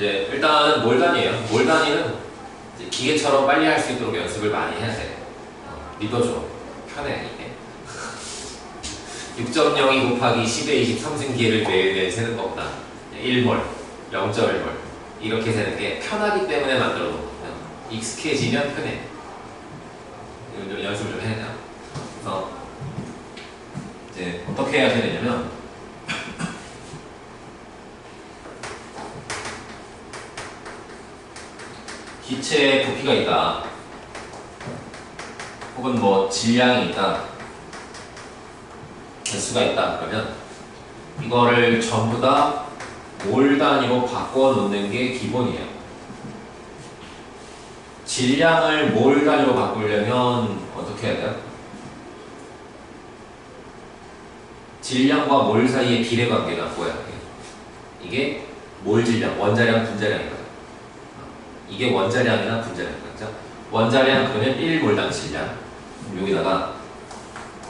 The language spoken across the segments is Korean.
이제 일단은 몰단이에요 몰단이는 기계처럼 빨리 할 수 있도록 연습을 많이 해야 돼 어, 믿어줘 편해 이게 6.02 곱하기 10의 23승기를 매일매일 세는 것보다 1몰, 0.1몰 이렇게 세는 게 편하기 때문에 만들어 놓은 거거든요. 익숙해지면 편해. 좀 연습을 좀 해야 돼요. 그래서 이제 어떻게 해야 되냐면 기체에 부피가 있다. 혹은 뭐 질량이 있다. 개수가 있다 그러면 이거를 전부 다 몰 단위로 바꿔 놓는 게 기본이에요. 질량을 몰 단위로 바꾸려면 어떻게 해야 돼요? 질량과 몰 사이의 비례 관계가 뭐야? 이게 몰 질량, 원자량, 분자량이거든. 이게 원자량이나 분자량이죠. 원자량 그러면 1몰당 질량. 여기다가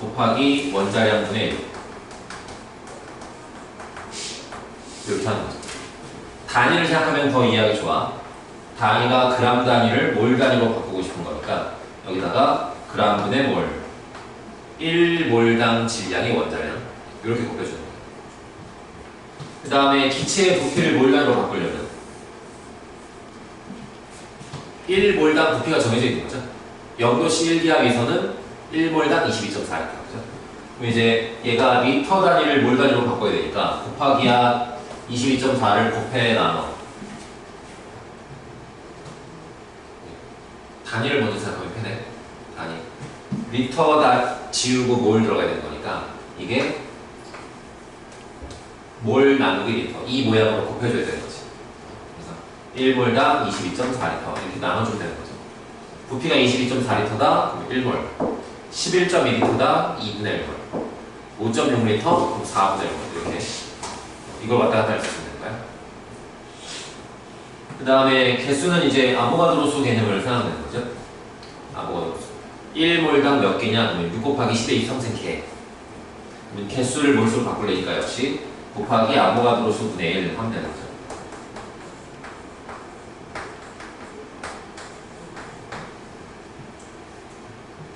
곱하기 원자량 분의 1 이렇게 하는 거죠. 단위를 생각하면 더 이해하기 좋아. 단위가 그람 단위를 몰 단위로 바꾸고 싶은 거니까 여기다가 그람 분의 몰 1몰당 질량의 원자량 이렇게 곱해주는 거예요. 그 다음에 기체의 부피를 몰 단위로 바꾸려면 1몰당 부피가 정해져 있는 거죠. 0도씨 1기압에서는 1몰당 22.4리터. 그죠? 그럼 이제 얘가 리터 단위를 몰 단위로 바꿔야 되니까 곱하기야 22.4를 곱해 나눠. 단위를 먼저 생각하면 편해. 단위. 리터 다 지우고 몰 들어가야 되는 거니까 이게 몰 나누기 리터. 이 모양으로 곱해줘야 되는 거지. 그래서 1몰당 22.4리터 이렇게 나눠주면 되는 거죠. 부피가 22.4리터다. 그럼 1몰. 11.2리터다. 2분의 1몰. 5.6리터. 그럼 4분의 1몰. 이렇게. 이걸 왔다 갔다 할 수 있는 거야. 그 다음에 개수는 이제 아보가드로수 개념을 생각하는 거죠. 아보가드로수. 1몰당 몇 개냐? 그러면 6 곱하기 10의 23승 개. 개수를 몰수로 바꾸려니까 역시 곱하기 아보가드로수 분의 1 하면 되는 거죠.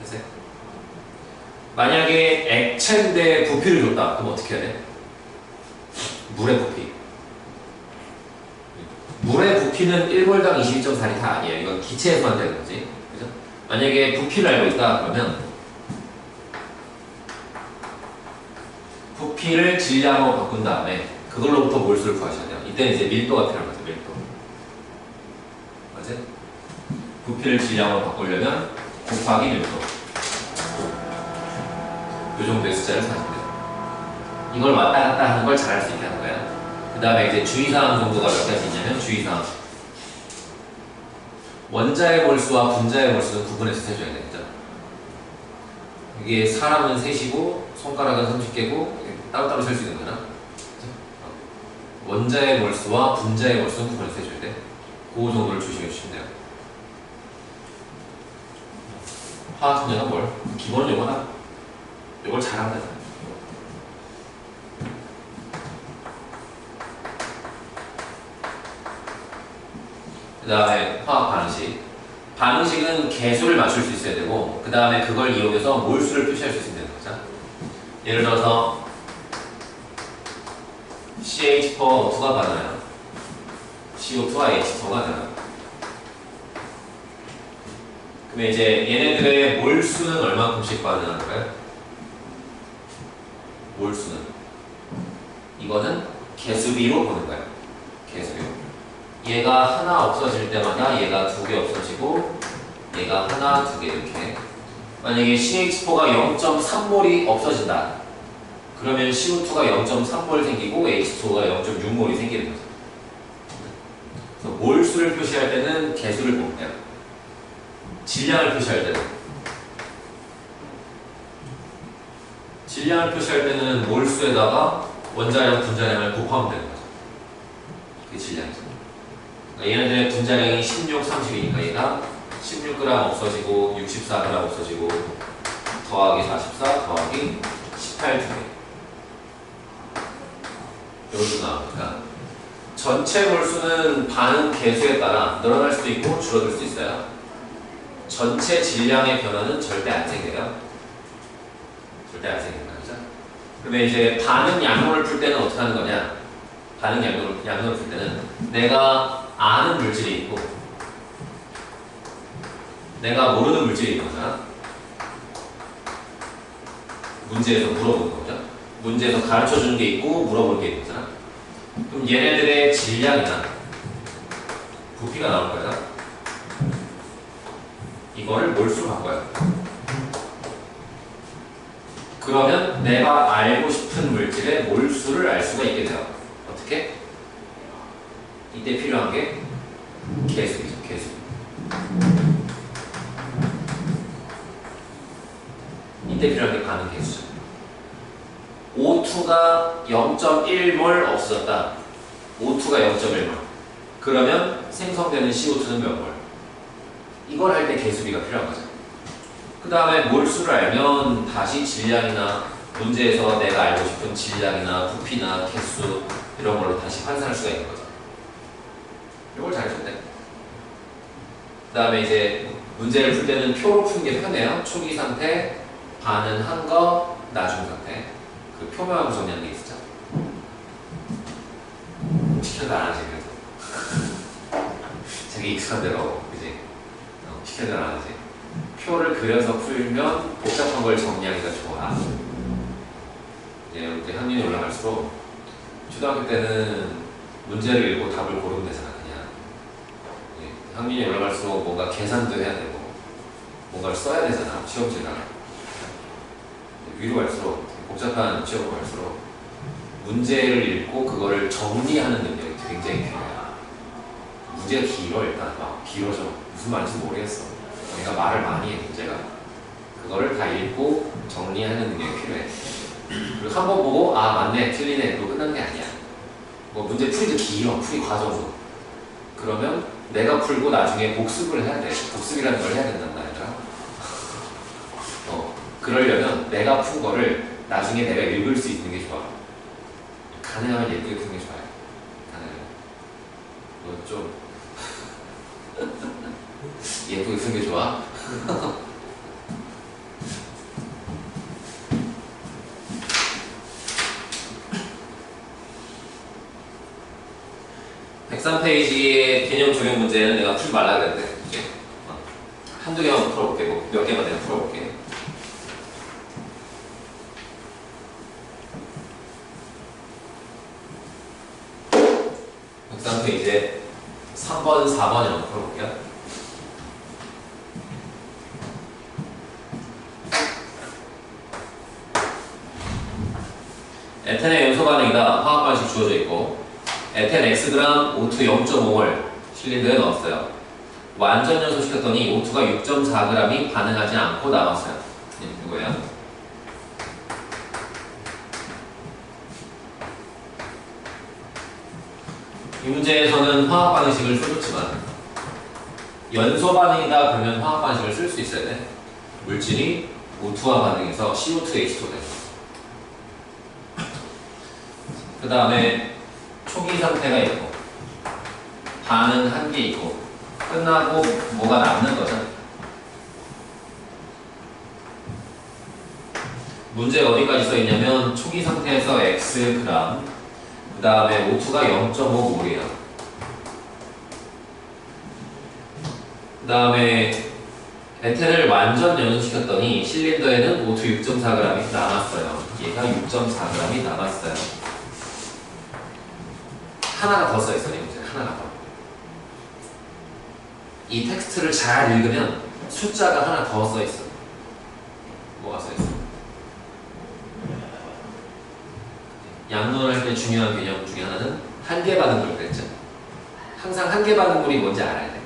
됐어요? 만약에 액체인데 부피를 줬다. 그럼 어떻게 해야 돼? 물의 부피. 물의 부피는 1몰당 22.4리터 아니에요. 이건 기체에서만 되는 거지. 그죠? 만약에 부피를 알고 있다 그러면 부피를 질량으로 바꾼 다음에 그걸로부터 몰수를 구하셔야 돼요. 이때는 이제 밀도가 필요한 거죠. 밀도. 맞지? 부피를 질량으로 바꾸려면 곱하기 밀도. 이 정도의 숫자를 돼요. 이걸 왔다 갔다 하는 걸 잘할 수 있게 하는 거야. 그 다음에 이제 주의사항 정도가 몇 가지 있냐면 주의사항. 원자의 몰수와 분자의 몰수는 구분해서 세줘야 되겠죠. 이게 사람은 셋이고 손가락은 30개고 따로따로 셀 수 있는 거나 원자의 몰수와 분자의 몰수는 구분해서 세줘야 돼. 그 정도를 조심해 주시면 돼요. 화학 분야가 뭘? 기본은 요거다. 잘하면 되잖아. 그 다음에 화학 반응식. 반응식은 개수를 맞출 수 있어야 되고, 그 다음에 그걸 이용해서 몰수를 표시할 수 있으면 되는 거죠. 예를 들어서, CH4O2가 받아요. CO2와 H4가 나요. 그러면 이제 얘네들의 몰수는 얼마큼씩 반응하는가요? 몰수는. 이거는 개수비로 보는 거예요. 개수비로. 얘가 하나 없어질 때마다 얘가 두 개 없어지고 얘가 하나, 두 개 이렇게 만약에 CH4가 0.3몰이 없어진다 그러면 CO2가 0.3몰 생기고 H2가 0.6몰이 생기는 거죠 그래서 몰수를 표시할 때는 개수를 돼요 질량을 표시할 때는 질량을 표시할 때는 몰수에다가 원자량, 분자량을 곱하면 되는 거죠. 그게 질량이죠. 그러니까 얘네들의 분자량이 16, 30이니까 얘가 16g 없어지고 64g 없어지고 더하기 44 더하기 18두 개. 이것도 나오니까 전체 몰수는 반응 개수에 따라 늘어날 수도 있고 줄어들 수도 있어요. 전체 질량의 변화는 절대 안 생겨요. 절대 안 생긴다, 그러면 이제 반응 양론을 풀 때는 어떻게 하는 거냐? 반응 양론을, 양론을 풀 때는 내가 아는 물질이 있고 내가 모르는 물질이 거잖아. 문제에서 물어보는 거죠. 문제에서 가르쳐 주는 게 있고 물어보는 게 있는 거잖아. 그럼 얘네들의 질량이나 부피가 나올 거야. 이거를 몰수로 바꿔요. 그러면 내가 알고 싶은 물질의 몰수를 알 수가 있게 돼요. 어떻게? 이때 필요한 게 계수이죠, 계수. 이때 필요한 게 반응 계수죠. O2가 0.1몰 없어졌다. O2가 0.1몰. 그러면 생성되는 CO2는 몇 몰? 이걸 할 때 계수비가 필요한 거죠. 그 다음에 몰수를 알면 다시 질량이나 문제에서 내가 알고 싶은 질량이나 부피나 개수 이런 걸로 다시 환산할 수가 있는 거죠. 이걸 잘해줬네. 그 다음에 이제 문제를 풀 때는 표로 푸는 게 편해요. 초기 상태, 반응한 거, 나중 상태. 그 표명하고 정리하는 게 있었죠. 시켜도 안 하지, 그래도. 자기 익숙한 대로, 그지? 어, 시켜도 안 하지. 표를 그려서 풀면 복잡한 걸 정리하기가 좋아. 예, 이제 학년이 올라갈수록 초등학교 때는 문제를 읽고 답을 고르면 되잖아, 그냥. 예, 학년이 올라갈수록 뭔가 계산도 해야 되고, 뭔가를 써야 되잖아, 시험지랑. 위로 갈수록 복잡한 시험을 갈수록 문제를 읽고 그거를 정리하는 능력이 굉장히 필요해요. 문제가 길어 일단 막 길어져 무슨 말인지 모르겠어. 내가 말을 많이 해 문제가 그거를 다 읽고 정리하는 능력이 필요해. 그리고 한 번 보고 아 맞네 틀리네 또 끝나는 게 아니야. 뭐 문제 풀이도 길어 풀이 과정도. 그러면 내가 풀고 나중에 복습을 해야 돼. 복습이라는 걸 해야 된단 말이야. 어 그러려면 내가 푼 거를 나중에 내가 읽을 수 있는 게 좋아. 가능하면 예쁘게 푸는 게 좋아요. 가능하면. 뭐좀 푸는 게 좋아? (103페이지의) 개념 적용 문제는 내가 풀지 말라 그랬는데 한두 개만 풀어볼게 뭐, 몇 개만 내가 풀어볼게 (103페이지에) 3번, 4번 이런 거 풀어볼게요. 연소 반응이다. 화학 반식 주어져 있고 에텐 Xg O2 0.5를 실린더에 넣었어요. 완전 연소시켰더니 O2가 6.4g이 반응하지 않고 남았어요. 네, 이거예요. 이 문제에서는 화학 반응식을 써줬지만 연소 반응이다 그러면 화학 반응식을 쓸 수 있어야 돼. 물질이 O2와 반응해서 CO2H2가 돼요. 그 다음에 초기 상태가 있고 반응 한개 있고 끝나고 뭐가 남는 거죠. 문제 어디까지 써 있냐면 초기 상태에서 x 그램 그 다음에 O2가 0.5몰이에요. 그 다음에 에텐을 완전 연소시켰더니 실린더에는 O2 6.4g이 남았어요. 얘가 6.4g이 남았어요. 하나가 더 써있어요. 이 문제 하나가 더. 이 텍스트를 잘 읽으면 숫자가 하나 더 써있어. 뭐가 써있어? 양론을 할때 중요한 개념 중에 하나는 한계 반응물 그랬죠. 항상 한계 반응물이 뭔지 알아야 돼.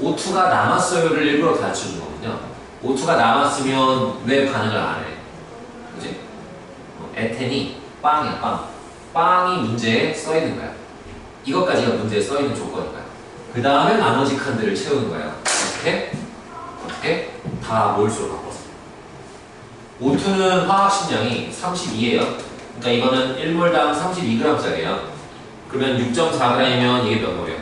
O2가 남았어요를 일부러 가르쳐 주는 거거든요. O2가 남았으면 왜 반응을 안 해? 그지? 에텐이 빵이야 빵. 빵이 문제에 써 있는 거야. 이것까지가 문제에 써 있는 조건인가요? 그 다음에 나머지 칸들을 채우는 거예요. 어떻게? 어떻게? 다 몰수로 바꿔서. O2는 화학 식량이 32예요. 그러니까 이거는 1몰당 32g짜리예요. 그러면 6.4g이면 이게 몇 몰이야?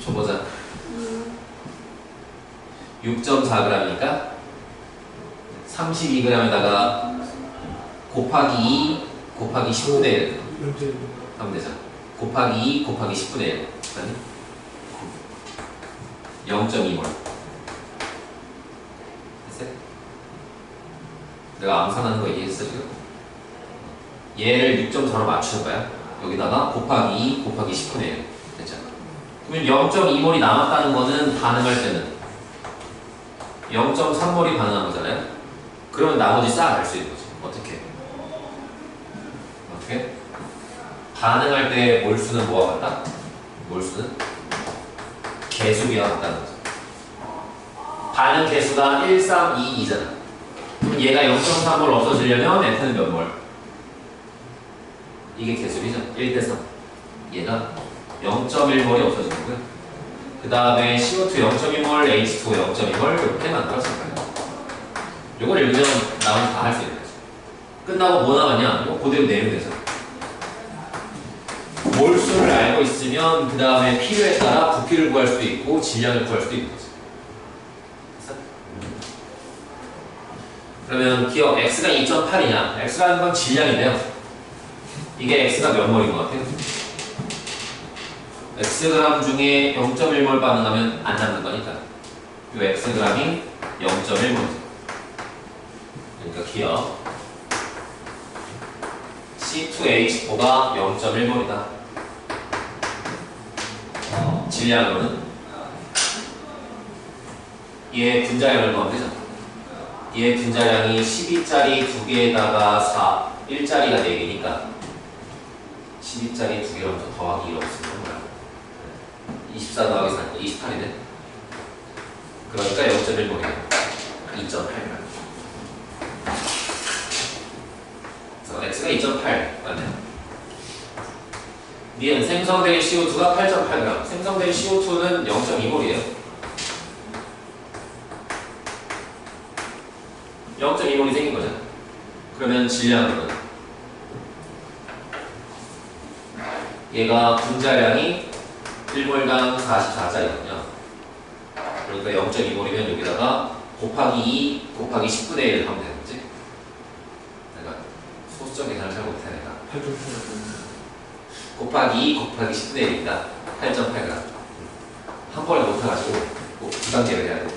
줘보자. 6.4g이니까 32g에다가 곱하기 2 곱하기 10분의 1 현재 하면 되잖아. 곱하기 2 곱하기 10분의 1 아니? 0.2몰 됐어요? 내가 암산하는 거 이해했어 지금? 얘를 6.4로 맞추는 거야 여기다가 곱하기 2 곱하기 10분의 1 됐잖아 그러면 0.2몰이 남았다는 거는 반응할 때는 0.3몰이 반응한 거잖아요 그러면 나머지 쌓아갈 수 있는 거지 어떻게? 어떻게? 반응할 때 몰수는 뭐와 같다? 몰수는 개수비와 같다는 거죠. 반응 개수가 1, 3, 2, 2잖아. 그럼 얘가 0.3몰 없어지려면 F는 몇 몰? 이게 개수비죠. 1대 3. 얘가 0.1몰이 없어지는 거고요. 그 다음에 CO2 0.2몰, H2 0.2몰 이렇게 만들었을 거예요. 요걸 읽으면 나머지 다 할 수 있는 거죠. 끝나고 뭐 남았냐? 이거 그대로 내면 되잖아. 몰수를 알고 있으면 그 다음에 필요에 따라 부피를 구할 수도 있고 질량을 구할 수도 있는 거죠. 그러면 기억 x가 2.8이냐? x라는 건 질량인데요. 이게 x가 몇 몰인 것 같아요? xg 중에 0.1몰 반응하면 안 남는 거니까 이 xg이 0.1몰이죠. 그러니까 기억 C2H4가 0.1몰이다. 어, 질량으로는 얘 분자량을 넣으면 되죠. 얘 분자량이 12짜리 두 개에다가 4, 1짜리가 4개니까 12짜리 두 개로 더 더하기 1 없으면 뭐야? 24 더하기 4, 28이네. 그러니까 0.1몰이야. 2.8g. 그래서 x가 2.8 맞네요. 니은 생성된 CO2가 8.8g, 생성된 CO2는 0.2몰이에요. 0.2몰이 생긴 거죠. 그러면 질량으로는 얘가 분자량이 1몰당 44짜리거든요. 그러니까 0.2몰이면 여기다가 곱하기 2 곱하기 10분의 1 하면 되는 거지. 내가 소수점 계산을 잘 못해 내가. 8.8 곱하기 2 곱하기 10분의 1이니까 8.8g. 한 번에 못해가지고 단계를 해야 돼.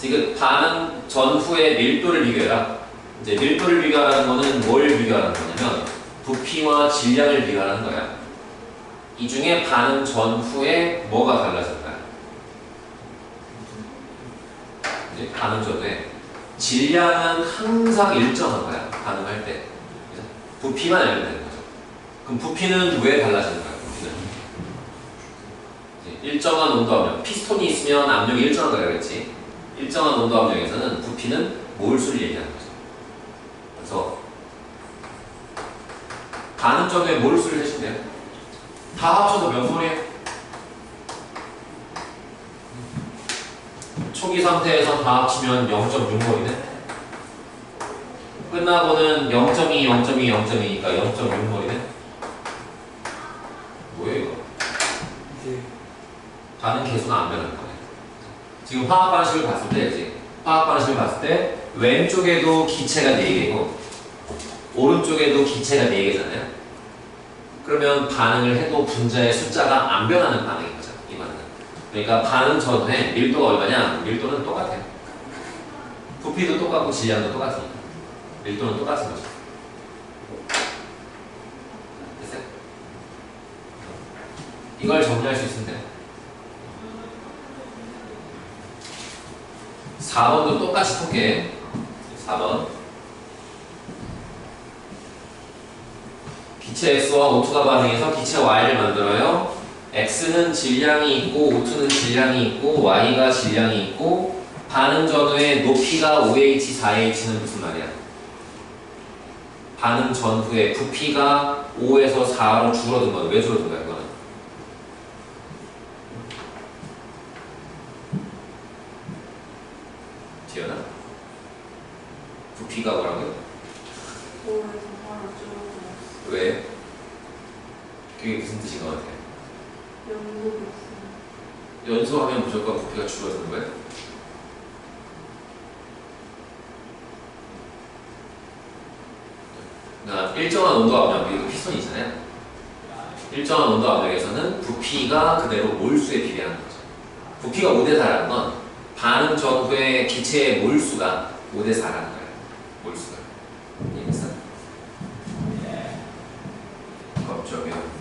지금 반응 전후의 밀도를 비교해라. 이제 밀도를 비교하는 거는 뭘 비교하는 거냐면 부피와 질량을 비교하는 거야. 이 중에 반응 전후에 뭐가 달라졌나요? 이제 반응 전후에 질량은 항상 일정한 거야. 반응할 때. 부피만 알면 되는 거죠. 그럼 부피는 왜 달라지는 거야? 부피는 일정한 온도 압력. 피스톤이 있으면 압력이 일정한 거라 그랬지. 일정한 온도 압력에서는 부피는 몰수를 얘기하는 거죠. 그래서 전후에 몰수를 해준대요. 다 합쳐서 몇 몰이에요? 초기 상태에서 다 합치면 0.6몰이네. 끝나고는 0.2, 0.2, 0.2니까 0.6몰이네. 뭐예요 이거? 반응 개수가 안 변하는 거네. 지금 화학 반식을 봤을 때, 이제 화학 반식을 봤을 때 왼쪽에도 기체가 4개고 오른쪽에도 기체가 4개잖아요. 그러면 반응을 해도 분자의 숫자가 안 변하는 반응인 거죠. 이 반응은. 그러니까 반응 전후에 밀도가 얼마냐? 밀도는 똑같아요. 부피도 똑같고 질량도 똑같으니까. 밀도는 똑같은 거죠. 됐어요? 이걸 정리할 수 있으면 돼요. 4번도 똑같이 통계 4번 기체 S와 O2가 반응해서 기체 Y를 만들어요 x는 질량이 있고 O2는 질량이 있고 y가 질량이 있고 반응 전후의 높이가 5h, 4h는 무슨 말이야? 반응 전후에 부피가 5에서 4로 줄어든 건왜 줄어든 거야, 이거는? 지연아? 부피가 뭐라고요? 오에서 바로 줄어들었어. 왜? 그게 무슨 뜻인 것 같아? 연속이었어. 연소하면 무조건 부피가 줄어드는 거예요? 그러니까 일정한 온도 압력, 여기 피선이 있잖아요. 일정한 온도 압력에서는 부피가 그대로 몰수에 비례하는 거죠. 부피가 5대 4라는 건 반응 전후의 기체의 몰수가 5대 4라는 거예요. 몰수가. 이해했어? 겁적이요.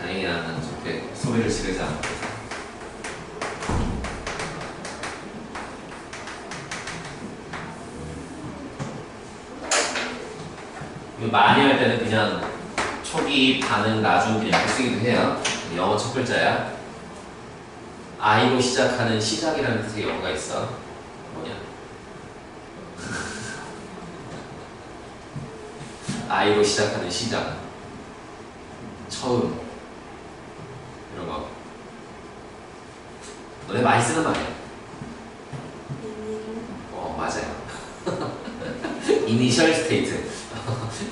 다행히 나는 저렇게 소리를 지르지 않고 이거 많이 할 때는 그냥 초기 반응 나중 그냥 이렇게 쓰기도 해요. 영어 첫 글자야. I로 시작하는 시작이라는 뜻의 영어가 있어. 뭐냐? I로 시작하는 시작. 처음. 이런 거. 너네 많이 쓰는 말이야. 어 맞아요. 이니셜 스테이트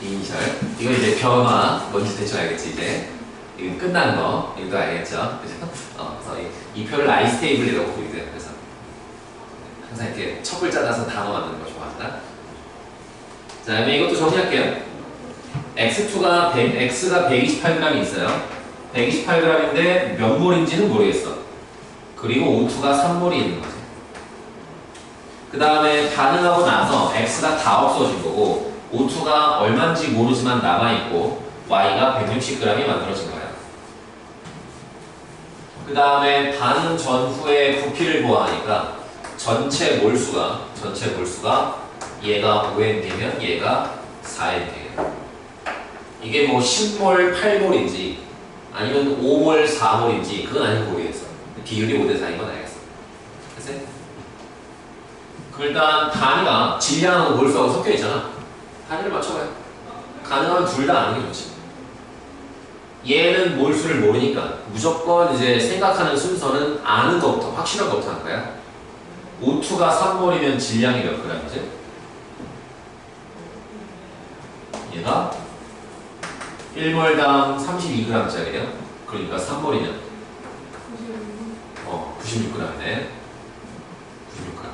이니셜 이거 이제 변화 뭔지 대충 알겠지 이제? 이거 끝난 거. 이거 알겠죠? 그죠? 어 그래서 이, 이 표를 아이스 테이블이라고 부르기도 해요 그래서 항상 이렇게 첫 글자 따서 단어 만드는 거 좋아한다. 자 그러면 이것도 정리할게요. X2가 100, x가 128g이 있어요. 128g인데 몇 몰인지는 모르겠어. 그리고 O2가 3몰이 있는 거지. 그 다음에 반응하고 나서 X가 다 없어진 거고 O2가 얼마인지 모르지만 남아있고 Y가 160g이 만들어진 거야. 그 다음에 반응 전후의 부피를 보아하니까 전체 몰수가 전체 몰수가 얘가 5mg면 얘가 4mg예요. 이게 뭐 10몰, 8몰인지 아니면 5몰, 4몰인지 그건 아직 모르겠어. 비율이 5대 4인 건 알겠어. 됐어요? 그럼 일단 단위가 질량하고 몰수하고 섞여 있잖아. 단위를 맞춰봐요. 가능하면 둘 다 아는 게 좋지. 얘는 몰수를 모르니까 무조건 이제 생각하는 순서는 아는 것부터 확실한 것부터 하는 거야. O2가 3몰이면 질량이 몇 g이지? 얘가 1몰당 32g짜리예요. 그러니까 3몰이면 어, 96g이네. 96g.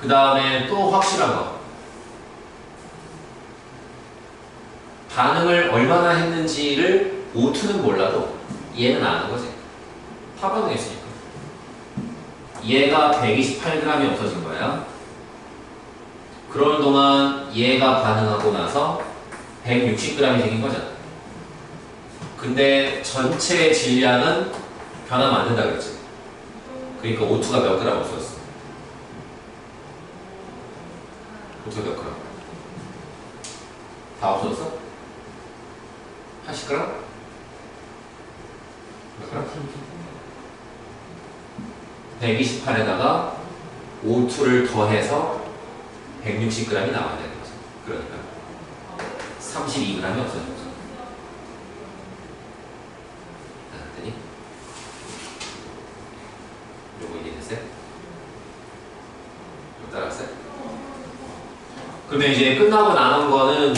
그 다음에 또 확실한 거. 반응을 얼마나 했는지를 O2는 몰라도 얘는 아는 거지. 타반응했으니까. 얘가 128g이 없어진 거야. 그러는 동안 얘가 반응하고 나서 160g이 생긴 거잖아. 근데 전체 질량은 변하면 안 된다 그랬지. 그러니까 O2가 몇 그램 없어졌어? O2가 몇 그램? 다 없어졌어? 80g? 몇 그램? 128에다가 O2를 더해서 160g이 나와야 되는 거죠. 그러니까 32g이 없어진 거죠. 알았더니 요거 이해됐어요? 따라갔어요? 그러면 이제 끝나고 남은 거는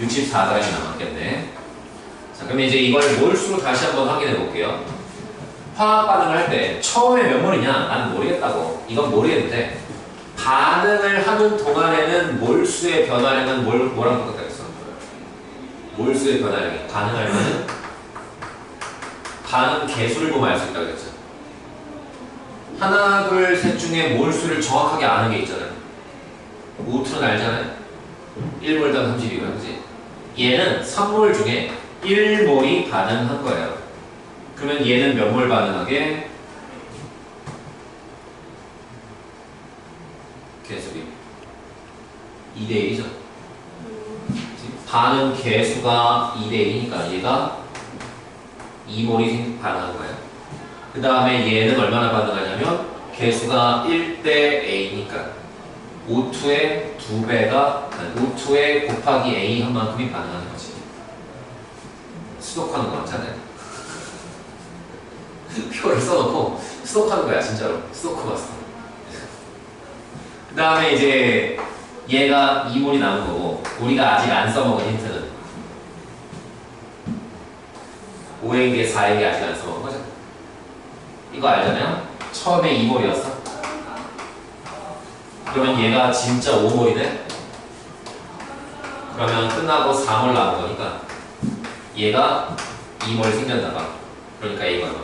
64g이 남았겠네. 자, 그러면 이제 이걸 몰수로 다시 한번 확인해 볼게요. 화학 반응을 할 때 처음에 몇 몰이냐? 나는 모르겠다고. 이건 모르겠는데 반응을 하는 동안에는 몰수의 변화량은 뭘, 뭐랑 똑같다 했어? 몰수의 변화량이 반응하려면 반응 개수를 보면 알 수 있다고 했죠. 하나, 둘, 셋 중에 몰수를 정확하게 아는 게 있잖아요. 5투는 알잖아요. 1몰당 32g, 그지? 얘는 3몰 중에 1몰이 반응한 거예요. 그러면 얘는 몇 몰 반응하게? 개수비 2대 1이죠. 반응 개수가 2대 1이니까 얘가 2몰이 반응한 거예요. 그 다음에 얘는 얼마나 반응하냐면 개수가 1대 A니까 O2의 2배가 O2의 곱하기 A 한 만큼이 반응하는 거지. 수독하는 거 맞잖아요. 표를 써놓고 수독하는 거야 진짜로. 수독하고 왔어. 그 다음에 이제 얘가 2몰이 나온 거고 우리가 아직 안 써먹은 힌트는 5에게 4에게 아직 안 써먹은 거죠. 이거 알잖아요? 처음에 2몰이었어. 그러면 얘가 진짜 5몰이네? 그러면 끝나고 4몰 나온 거니까 얘가 2몰 생겼나 봐. 그러니까 A가 얼마?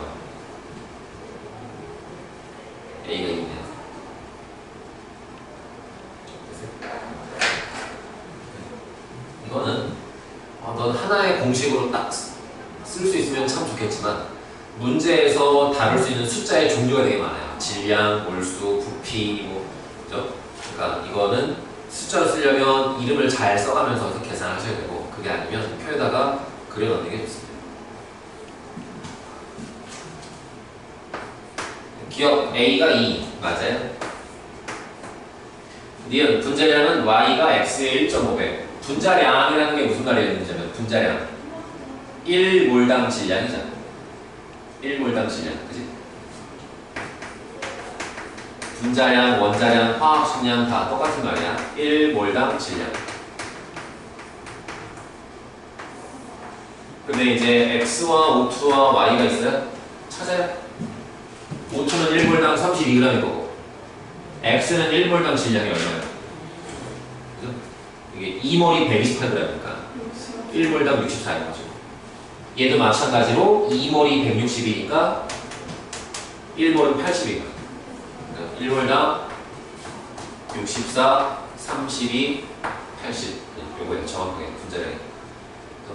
A가 2네. 이거는 어, 넌 하나의 공식으로 딱 쓸 수 있으면 참 좋겠지만 문제에서 다룰 수 있는 숫자의 종류가 되게 많아요. 질량, 몰수, 부피, 뭐, 그죠? 그러니까 이거는 숫자를 쓰려면 이름을 잘 써가면서 계산하셔야 되고 그게 아니면 표에다가 그려놓는 게 좋습니다. 기억 A가 2 맞아요? 니은 분자량은 Y가 X의 1.5배 분자량이라는 게 무슨 말이었냐면? 분자량. 1몰당 질량이잖아 1몰당 질량 그지? 분자량, 원자량, 화학식량 다 똑같은 말이야. 1몰당 질량 근데 이제 X와 O2와 Y가 있어요? 찾아요. 5초는 1몰당 32g일 거고 X는 1몰당 질량이 얼마예요? 이게 2몰이 128g이니까 1몰당 64인 거죠. 얘도 마찬가지로 2몰이 160이니까 1몰은 80이니까. 1몰당 64, 32, 80 요거예요 정확하게 분자량이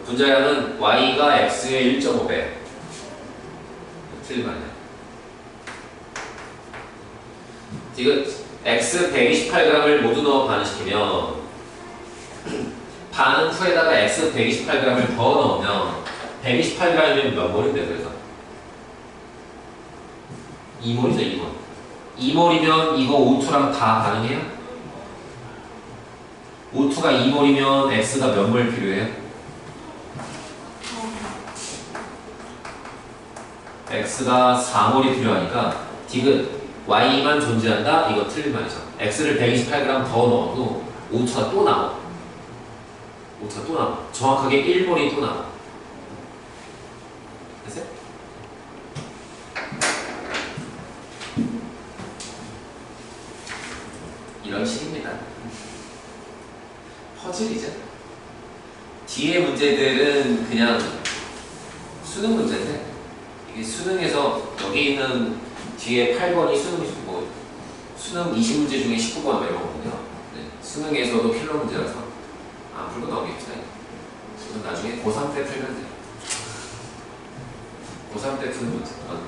분자량은 Y가 X의 1.5배 틀린 말이야 지금 x 128g을 모두 넣어 반응시키면 반응 후에다가 x 128g을 더 넣으면 128g이면 몇 몰인데 그래서 2몰이죠 2몰 2몰이면 이거 O2랑 다 반응해요? O2가 2몰이면 x가 몇 몰 필요해요? X가 4몰이 필요하니까 디귿 y만 존재한다? 이거 틀린 말이죠. x를 128g 더 넣어도 5초가 또 나와. 5초가 또 나와. 정확하게 1몰이 또 나와. 이런 식입니다. 퍼즐이죠. 뒤에 문제들은 그냥 수능 문제인데 이게 수능에서 여기 있는 뒤에 8번이 수능 뭐 수능 20문제 중에 19번 이런 거거든요. 네, 수능에서도 필러 문제라서 안 풀고 나오겠죠. 이건 나중에 고3 때 풀면 돼요. 고3 때 푸는 문제. 어.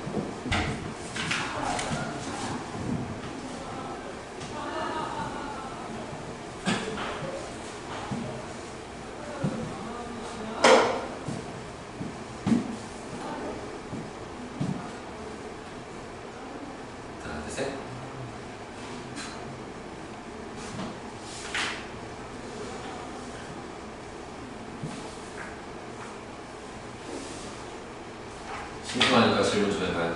자, 됐어요? 심심하니까 질문 좀 해봐요.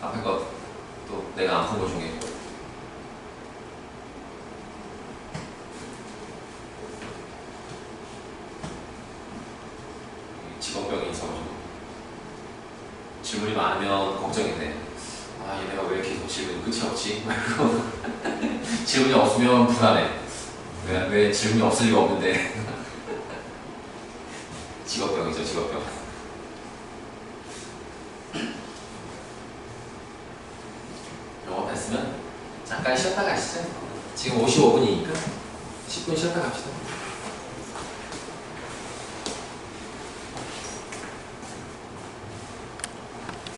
앞에 거또 내가 안 푼 거 중에 직업병이 있어가지고 질문이 많으면 걱정이 돼. 아 얘네가 왜 계속 질문이 끝이 없지? 질문이 없으면 불안해. 왜, 왜 질문이 없을 리가 없는데